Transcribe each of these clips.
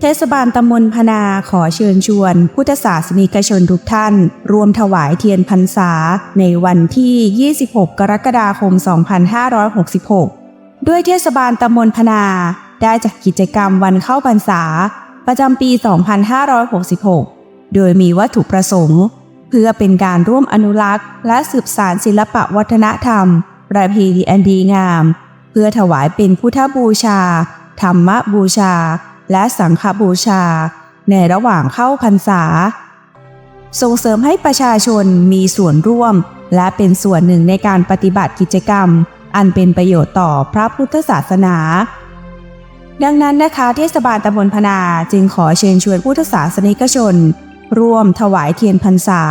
เทศบาลตำบลพนาขอเชิญชวน พุทธศาสนิกชนทุกท่าน รวมถวายเทียนพรรษา ในวันที่ 26 กรกฎาคม 2566 ด้วยเทศบาลตำบลพนา ได้จัดกิจกรรมวันเข้าพรรษา ประจำปี 2566 โดยมีวัตถุประสงค์ เพื่อเป็นการร่วมอนุรักษ์ และสืบสารศิลปะวัฒนธรรม ประเพณีอันดีงาม เพื่อถวายเป็นพุทธบูชา ธรรมบูชา และสังฆบูชา ในระหว่างเข้าพรรษา ส่งเสริมให้ประชาชนมีส่วนร่วม และเป็นส่วนหนึ่งในการปฏิบัติกิจกรรม อันเป็นประโยชน์ต่อพระพุทธศาสนา ดังนั้นนะคะเทศบาลตำบลพนาจึงขอเชิญชวนพุทธศาสนิกชน ร่วมถวายเทียนพรรษา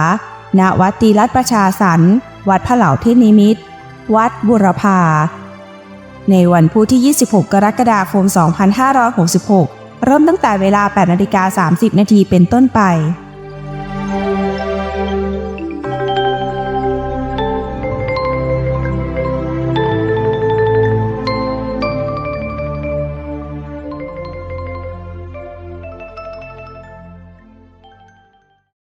ณ วัดตีรัตประชาสรรวัดพระเหล่าเทศนิมิตร วัดบุรพาในวันพุธที่ 26 กรกฎาคม 2566 เริ่มตั้งแต่เวลา 8 นาฬิกา 30 นาทีเป็นต้นไป